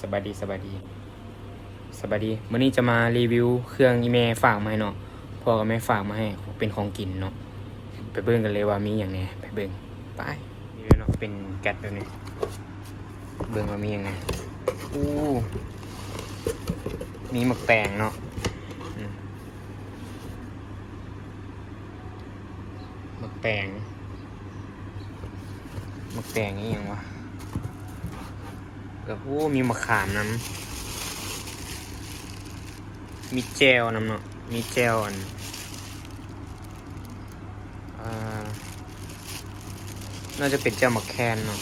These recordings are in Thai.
สบายดีสบายดีสบายดีวันนี้จะมารีวิวเครื่องอีเมฝากมาให้เนาะพ่อกับแม่ฝากมาให้เป็นของกินเนาะไปเบิ่งกันเลยว่ามีอย่างไงไปเบิ่งไปนี่เลยเนาะเป็นแก๊สแบบนี้เบิ่งว่ามีอย่างไงอู้มีหมึกแตงเนาะมหมึกแตงหมึกแตงนี่ยังวะ แล้วโอ้มีมะขามน้ำมีเจลน้ำเนาะมีเจลอันอ่าน่าจะเป็นเจลมะแคนเนาะ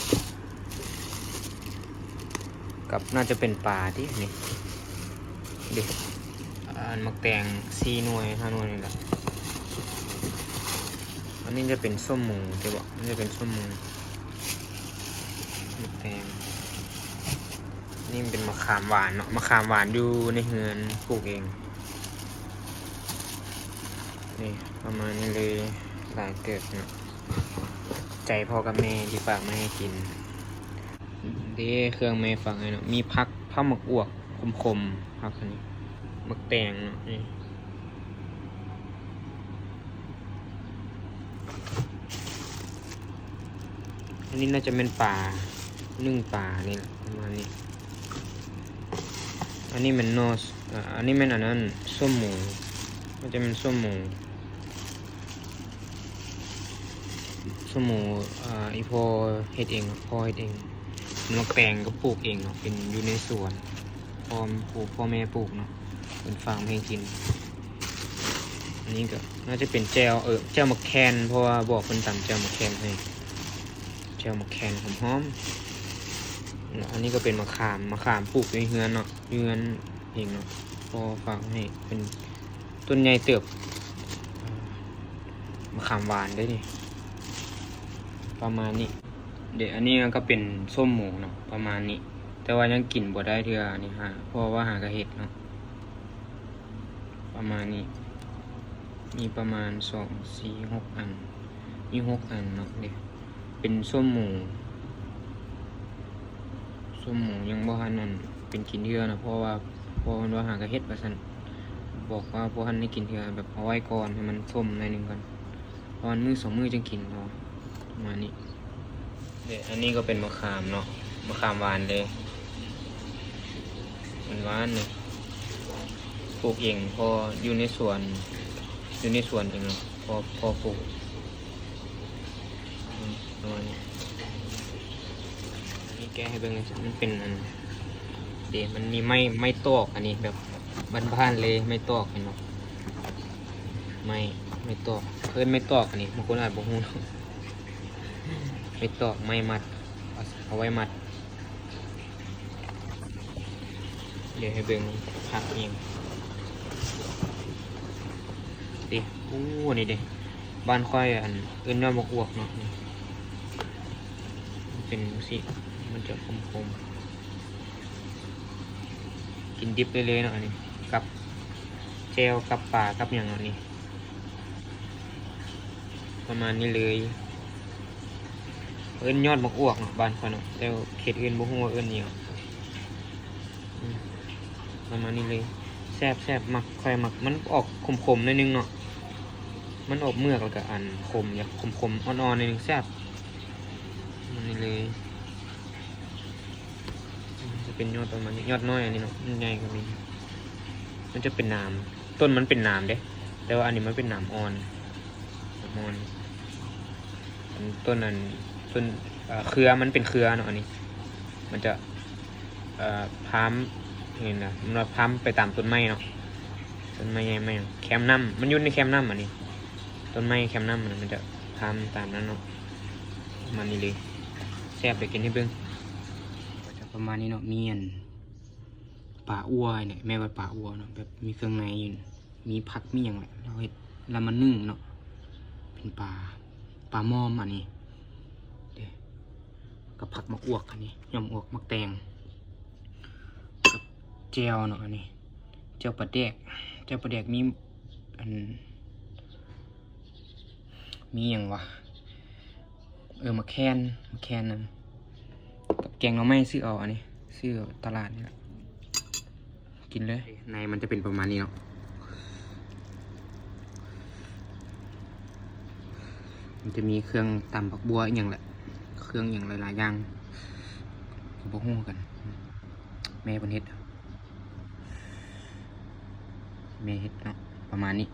กับน่าจะเป็นปลาที่นี่เด็กอันมะแตงซีหน่วยห้าหน่วยนี่แหละอันนี้จะเป็นส้มหมูใช่ปะมันจะเป็นส้มหมูมะแตง นี่มันเป็นมะขามหวานเนาะมะขามหวานอยู่ในเฮือนปลูกเอง นี่ประมาณนี้เลยหลายเกิดเนาะใจพ่อกับแม่ที่ฝากมาให้กินเด้เครื่องแม่ฝากให้เนาะมีพักผ้าหมกอวกคมๆพักอันนี้หมักแตงเนาะนี่อันนี้น่าจะเป็นป่านึ่งป่านี่แหละประมาณนี้ อันนี้มันนอสอันนี้มันอันนั้นส้มหมูมันจะเป็นส้มหมูส้มหมูอ่าอีพอเฮ็ดเองพ่อเฮ็ดเองมะแปลงก็ปลูกเองเนาะเป็นอยู่ในสวนพ่อปลูกพ่อแม่ปลูกเนาะเป็นฟาร์มให้กิน อันนี้ก็น่าจะเป็นแจวเออแจวมะแคนเพราะว่าบอกคนตำแจวมะแคนให้แจวมะแคนหอมๆเนาะ อันนี้ก็เป็นมะขามมะขามปลูกในเฮือนเนาะเฮือนเองเนาะพอฝากให้เป็นต้นใหญ่เติบมะขามหวานได้นี่ประมาณนี้ เดี๋ยวอันนี้ก็เป็นส้มหมูเนาะประมาณนี้ แต่ว่ายังกินบ่ได้เทื่อนี่ฮะเพราะว่าหากระเห็ดเนาะประมาณนี้ มีประมาณสองสี่หกอัน มีหกอันเนาะเดี๋ยวเป็นส้มหมู ส้มหมูยังบ่ทันนั่นเป็นกินเทื่อนะเพราะว่าเพอมันว่าหากระเฮ็ดว่าซั่นบอกว่าบ่ทันได้กินเทื่อแบบเอาไว้ก่อนให้มันส้มหน่อยหนึงก่อนเพราะมันมือสองมือจังกินเนาะประมาณนี้เดี๋ยวอันนี้ก็เป็นมะขามเนาะมะขามหวานเลยมันหวานเลยปลูกเองพออยู่ในสวนอยู่ในสวนเองเนาะพอพอปลูกมประมาณนี้อันนี้ แกะให้เบิ่งเลยมันเป็นอันเดี๋ยวมันมีไม่ไม่ตอกอันนี้แบบบ้านๆเลยไม่ตอกเห็นไหมไม่ไม่ตอกเพิ่นไม่ตอกอันนี้บางคนอาจบอกฮู้เนาะไม่ตอกไม่มัดเอาไว้มัด เดี๋ยวให้เบิ่งพักเองดิอู้นี่เด้บ้านค่อยอันเอิ้นว่าบกวกเนาะเป็นสิ มันจะคมๆ กินดิบได้เลยเนาะอันนี้กับเจลกับปลากับอย่างอันนี้ ประมาณนี้เลยเอิ้นยอดมะอ้วกเนาะบ้านเขาเนาะแต่ว่าเขตอื่นบ่ฮู้ว่าเอิ้นอิหยังอืมประมาณนี้เลยแซบแซบมักค่อยมักมันออกขมๆหนิดนึงเนาะมันออกเมือกแล้วก็อันขมอยากขมๆอ่อนๆนิดนึงแซบมันนี่เลย เป็นยอดประมาณนี้ยอดน้อยอันนี้เนาะใหญ่ก็มีมันจะเป็นหนามต้นมันเป็นหนามเด้แต่ว่าอันนี้มันเป็นหนามอ่อนนามอ่อนต้นนั้นต้นเอ่อเครือมันเป็นเครือเนาะอันนี้ มันจะเอ่อพามเห็นนะมันพามไปตามต้นไม้เนาะต้นไม้ใหญ่ไม้แคมน้ำมันยู่นในแคมน้ำอันนี้ ต้นไม้แคมน้ำมันจะพามตามนั้นเนาะมันนี่เลยแซ่บไปกินให้เบิ่ง ประมาณนี้เนาะเมีอันปลาอ้วเนี่ยแม่ว่าปลาอ้วเนาะแบบมีเครื่องในอยู่มีผักมีอย่างไรเราเห็ดแล้วมันนึ่งเนาะเป็นปลาปลามอมอันนี้เดี๋ยวกับผักมะอวกอันนี้ยำอวกมะแตงกับเจลเนาะอันนี้เจลปลาแดกเจลปลาแดกมีอันมีอย่างวะเออมะแคนมะแคนนั่น แกงหน่อไม้ซื้อเอาอันนี้ ซื้อตลาดนี่แหละกินเลย ในมันจะเป็นประมาณนี้เนาะมันจะมีเครื่องตำผักบัวอย่างแหละ เครื่องอย่างหลายๆอย่างก็บ่ฮู้กัน แม่เพิ่นเฮ็ดแม่เฮ็ดเนาะประมาณนี้